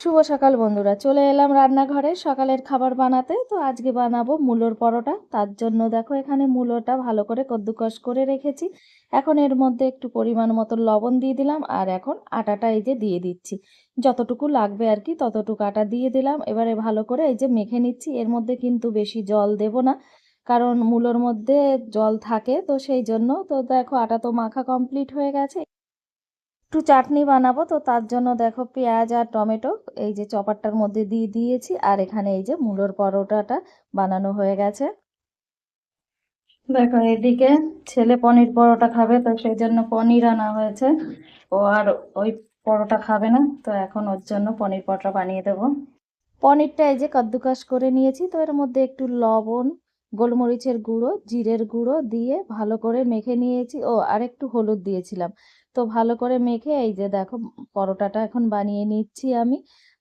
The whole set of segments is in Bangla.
শুভ সকাল বন্ধুরা, চলে এলাম রান্নাঘরে সকালের খাবার বানাতে। তো আজকে বানাবো মূলোর পরোটা। তার জন্য দেখো এখানে মূলোটা ভালো করে কদ্দুকস করে রেখেছি। এখন এর মধ্যে একটু পরিমাণ মতো লবণ দিয়ে দিলাম আর এখন আটাটা এই যে দিয়ে দিচ্ছি। যতটুকু লাগবে আর কি ততটুকু আটা দিয়ে দিলাম। এবারে ভালো করে এই যে মেখে নিচ্ছি। এর মধ্যে কিন্তু বেশি জল দেব না, কারণ মূলোর মধ্যে জল থাকে, তো সেই জন্য তো দেখো আটা তো মাখা কমপ্লিট হয়ে গেছে। একটু চাটনি বানাবো, তো তার জন্য দেখো পেঁয়াজ আর টমেটো এই যে চপারটার মধ্যে দিয়ে দিয়েছি, আর এখানে এই যে মূলোর পরোটাটা বানানো হয়ে গেছে। দেখো এদিকে ছেলে পনির পরোটা খাবে, তো সেই জন্য পনির আনা হয়েছে। ও আর ওই পরোটা খাবে না, তো এখন ওর জন্য পনির পরোটা বানিয়ে দেবো। পনিরটা এই যে কদ্দুকাস করে নিয়েছি, তো এর মধ্যে একটু লবণ গোলমরিচের গুঁড়ো, জিরের গুঁড়ো দিয়ে ভালো করে মেখে নিয়েছি। ও আর একটু হলুদ দিয়েছিলাম। তো ভালো করে মেখে এই যে দেখো, পরোটাটা এখন বানিয়ে নিচ্ছি আমি।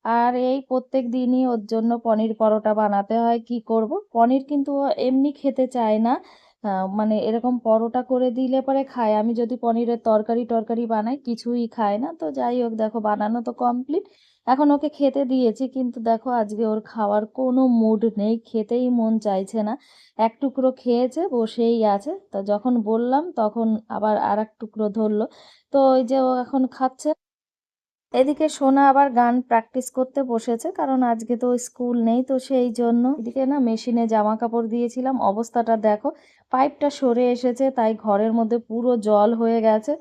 আর এই প্রত্যেক দিনই ওর জন্য পনির পরোটা বানাতে হয়। কি করব? পনির কিন্তু এমনি খেতে চায় না। মানে এরকম পরোটা করে দিলে পরে খায়। আমি যদি পনিরের তরকারি টরকারি বানাই, কিছুই খায় না। তো যাই হোক, দেখো বানানো তো কমপ্লিট এখন ওকে খেতে দিয়েছি, কিন্তু দেখো আজকে ওর খাওয়ার কোনো মুড নেই, খেতেই মন চাইছে না। এক টুকরো খেয়েছে, বসেই আছে। তো যখন বললাম, তখন আবার আর এক টুকরো ধরলো। তো ওই যে ও এখন খাচ্ছে। এদিকে সোনা আবার গান প্র্যাকটিস করতে বসেছে, কারণ আজকে তো স্কুল নেই, তো সেই জন্য এদিকে না মেশিনে জামা কাপড় দিয়েছিলাম। অবস্থাটা দেখো পাইপটা সরে এসেছে, তাই ঘরের মধ্যে পুরো জল হয়ে গেছে।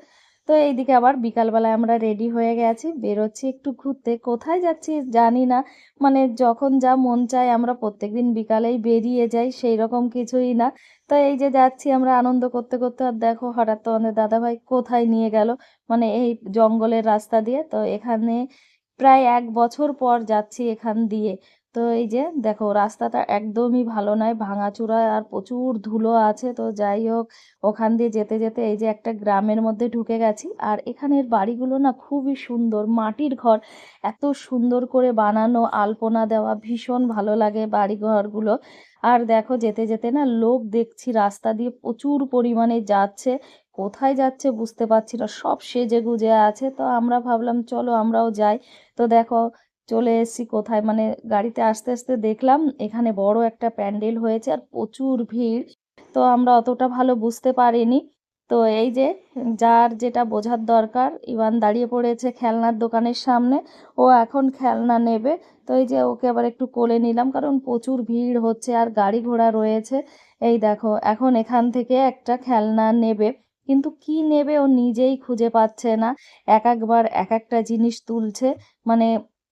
তো এইদিকে আবার বিকালবেলায় আমরা রেডি হয়ে গেছি, বেরোচ্ছি একটু ঘুরতে। কোথায় যাচ্ছি জানি না মানে যখন যা মন চায় আমরা প্রত্যেকদিন বিকালেই বেরিয়ে যাই সেই রকম কিছুই না। তো এই যে যাচ্ছি আমরা আনন্দ করতে করতে, আর দেখো হঠাৎ তো আমাদের দাদাভাই কোথায় নিয়ে গেল মানে এই জঙ্গলের রাস্তা দিয়ে। তো এখানে প্রায় এক বছর পর যাচ্ছি এখান দিয়ে। তো এই যে দেখো, রাস্তাটা একদমই ভালো নয় ভাঙাচোরা আর প্রচুর ধুলো আছে। তো যাই হোক, ওখান দিয়ে যেতে যেতে এই যে একটা গ্রামের মধ্যে ঢুকে গেছি। আর এখানের বাড়িগুলো না খুবই সুন্দর, মাটির ঘর। এত সুন্দর করে বানানো, আলপনা দেওয়া, ভীষণ ভালো লাগে বাড়ি ঘরগুলো আর দেখো, যেতে যেতে না লোক দেখছি রাস্তা দিয়ে প্রচুর পরিমাণে যাচ্ছে। কোথায় যাচ্ছে বুঝতে পারছি না, সব সেজে গুজে আছে। তো আমরা ভাবলাম, চলো আমরাও যাই। তো দেখো চলে এসেছি কোথায়? মানে গাড়িতে আসতে আসতে দেখলাম এখানে বড় একটা প্যান্ডেল হয়েছে আর প্রচুর ভিড়। তো আমরা অতটা ভালো বুঝতে পারিনি। তো এই যে যার যেটা বোঝার দরকার, ইভান দাঁড়িয়ে পড়েছে খেলনার দোকানের সামনে। ও এখন খেলনা নেবে। তো এই যে ওকে আবার একটু কোলে নিলাম কারণ প্রচুর ভিড় হচ্ছে আর গাড়ি ঘোড়া রয়েছে। এই দেখো, এখন এখান থেকে একটা খেলনা নেবে। কিন্তু কি নেবে ও নিজেই খুঁজে পাচ্ছে না। এক একবার এক একটা জিনিস তুলছে। মানে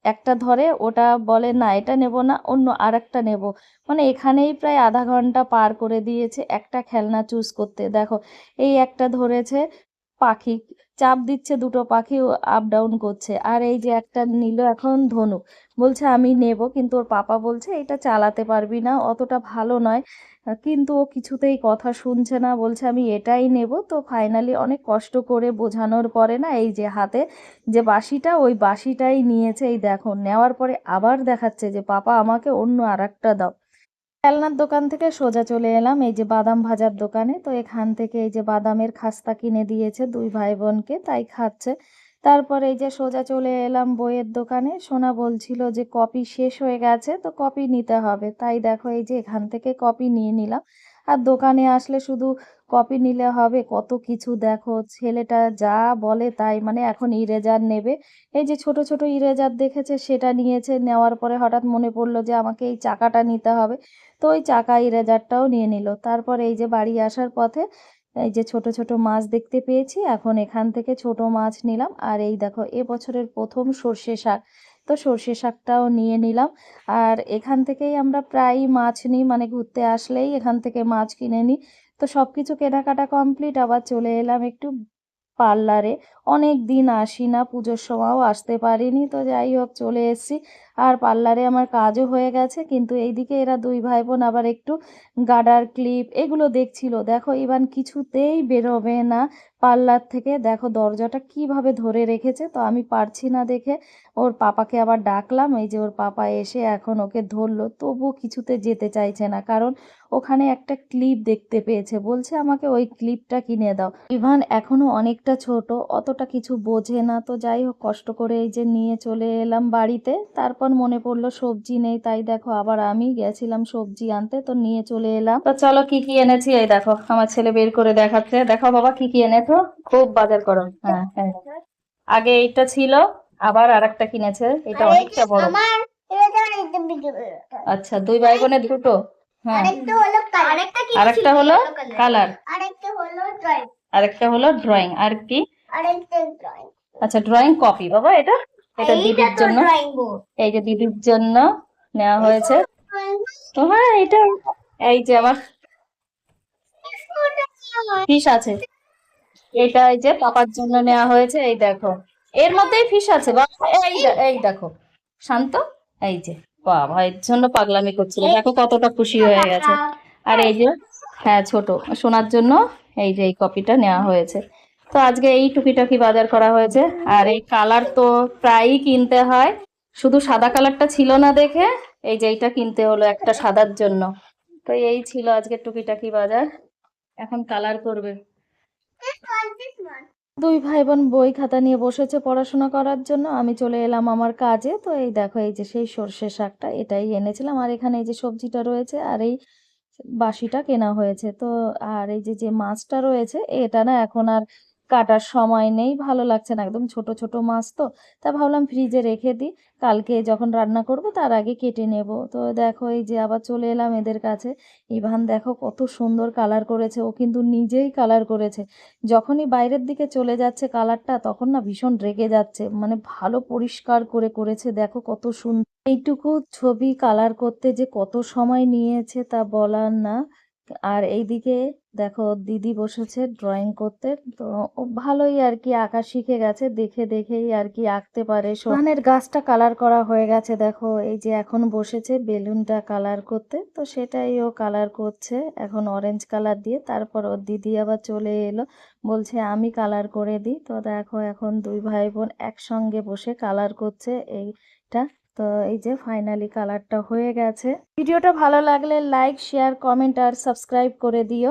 একটা ধরে, ওটা বলে, না, এটা নেব না, অন্য আর একটা নেব। মানে এখানেই প্রায় আধা ঘণ্টা পার করে দিয়েছে একটা খেলনা চুজ করতে। দেখো, এই একটা ধরেছে পাখি, চাপ দিচ্ছে দুটো পাখি আপ ডাউন করছে। আর এই যে একটা নিল এখন ধনুক বলছে আমি নেব, কিন্তু ওর পাপা বলছে এটা চালাতে পারবি না, অতটা ভালো নয়। কিন্তু ও কিছুতেই কথা শুনছে না, বলছে আমি এটাই নেব। তো ফাইনালি অনেক কষ্ট করে বোঝানোর পরে না, এই যে হাতে যে বাঁশিটা, ওই বাঁশিটাই নিয়েছে। এই দেখো, নেওয়ার পরে আবার দেখাচ্ছে যে, পাপা, আমাকে অন্য আর দাও। খেলনার দোকান থেকে সোজা চলে এলাম। এই যে বাদাম ভাজার দোকানে, তো এখান থেকে এই যে বাদামের খাস্তা কিনে দিয়েছে দুই ভাই বোনকে তাই খাচ্ছে। তারপর এই যে সোজা চলে এলাম বইয়ের দোকানে। সোনা বলছিল যে, কপি শেষ হয়ে গেছে, তো কপি নিতে হবে। তাই দেখো এই যে এখান থেকে কপি নিয়ে নিলাম। আর দোকানে আসলে শুধু কপি নিলে হবে। কত কিছু দেখো, ছেলেটা যা বলে তাই। মানে এখন ইরেজার নেবে। এই যে ছোট ছোট ইরেজার দেখেছে, সেটা নিয়েছে। নেওয়ার পরে হঠাৎ মনে পড়ল যে আমাকে এই চাকাটা নিতে হবে। তো ওই চাকা ইরেজারটাও নিয়ে নিল। তারপর এই যে বাড়ি আসার পথে এই যে ছোট ছোট মাছ দেখতে পেয়েছি। এখন এখান থেকে ছোট মাছ নিলাম। আর এই দেখো, এ বছরের প্রথম সর্ষে শাক। তো সর্ষে শাকটাও নিয়ে নিলাম। আর এখান থেকেই আমরা প্রায় মাছ নিই মানে ঘুরতে আসলেই এখান থেকে মাছ কিনে নিই। তো সব কিছু কেনাকাটা কমপ্লিট, আবার চলে এলাম একটু পার্লারে। অনেক দিন আসি না পুজোর সময়ও আসতে পারিনি, তো যাই হোক চলে এসেছি। আর পার্লারে আমার কাজও হয়ে গেছে, কিন্তু এইদিকে এরা দুই ভাই বোন আবার একটু গার্ডার ক্লিপ এগুলো দেখছিল। দেখো, ইভান কিছুতেই বেরোবে না পার্লার থেকে। দেখো, দরজাটা কীভাবে ধরে রেখেছে, তো আমি পারছি না দেখে। ওর পাপাকে আবার ডাকলাম, এই যে ওর পাপা এসে এখন ওকে ধরলো তবুও কিছুতে যেতে চাইছে না, কারণ ওখানে একটা ক্লিপ দেখতে পেয়েছে। বলছে, আমাকে ওই ক্লিপটা কিনে দাও। ইভান এখনও অনেকটা ছোট, অতটা কিছু বোঝে না। তো যাই হোক, কষ্ট করে এই যে নিয়ে চলে এলাম বাড়িতে। তারপর মনে পড়ল সবজি নেই তাই দেখো আবার আমি গেছিলাম সবজি আনতে তো নিয়ে চলে এলাম। তো চলো কি কি এনেছি? এই দেখো আমার ছেলে বের করে দেখাচ্ছে। দেখো বাবা কি কি এনেছো? খুব বাজার করো। হ্যাঁ হ্যাঁ। আগে এইটা ছিল আবার আর একটা কিনেছে। এটা অনেকটা বড়। আচ্ছা দুই ভাই বোনের দুটো। হ্যাঁ। আরেকটা হলো আরেকটা হলো কালার আরেকটা হলো ড্রয়িং আর কি? আচ্ছা ড্রয়িং কপি বাবা এটা? এটা দিদির জন্য। এই যে দিদির জন্য নেওয়া হয়েছে। তো হ্যাঁ এটা এই যে আমার ফিশ আছে। এটা এই যে পাপার জন্য নেওয়া হয়েছে এই দেখো। এর মধ্যেই ফিশ আছে বাবা। এই এই দেখো। শান্ত? এই যে বাবা এর জন্য পাগলামি করছিল। দেখো কতটা খুশি হয়ে গেছে। আর এই যে হ্যাঁ ছোট। শোনার জন্য এই যে এই কপিটা নেওয়া হয়েছে। তো আজকে এই টুকিটাকি বাজার করা হয়েছে। আর এই কালার তো প্রায়ই কিনতে হয়। শুধু সাদা কালারটা ছিল না দেখে এই যে এইটা কিনতে হলো একটা সাদার জন্য। তো এই ছিল আজকে টুকিটাকি বাজার। এখন কালার করবে। দুই ভাই বোন বই খাতা নিয়ে বসেছে পড়াশোনা করার জন্য। আমি চলে এলাম আমার কাজে। তো এই দেখো, এই যে সেই সর্ষে শাকটা, এটাই এনেছিলাম। আর এখানে এই যে সবজিটা রয়েছে আর এই বাসিটা কেনা হয়েছে। তো আর এই যে যে মাছটা রয়েছে, এটা না এখন আর কাটার সময় নেই, ভালো লাগছে না, একদম ছোট ছোট মাছ তো। তা ভাবলাম ফ্রিজে রেখে দিই, কালকে যখন রান্না করব তার আগে কেটে নেব। তো দেখো এই যে আবার চলে এলাম এদের কাছে। ইভান দেখো কত সুন্দর কালার করেছে, ও কিন্তু নিজেই কালার করেছে। যখনই বাইরের দিকে চলে যাচ্ছে কালারটা, তখন না ভীষণ রেগে যাচ্ছে মানে ভালো পরিষ্কার করে করেছে, দেখো কত সুন্দর এইটুকু ছবি কালার করতে যে কত সময় নিয়েছে তা বলার না। আর এইদিকে দেখো দিদি বসেছে ড্রয়িং করতে। তো ভালোই আর কি আঁকা শিখে গেছে, দেখে দেখেই আর কি আঁকতে পারে। সোহানের গাছটা কালার করা হয়ে গেছে দেখো, এই যে এখন বসেছে বেলুনটা কালার করতে। তো সেটাই ও কালার করছে, এখন অরেঞ্জ কালার দিয়ে। তারপর ওর দিদি আবার চলে এলো, বলছে আমি কালার করে দিই। তো দেখো এখন দুই ভাই বোন একসঙ্গে বসে কালার করছে এইটা। তো এই যে ফাইনালি কালারটা হয়ে গেছে। ভিডিওটা ভালো লাগলে লাইক শেয়ার কমেন্ট আর সাবস্ক্রাইব করে দিও।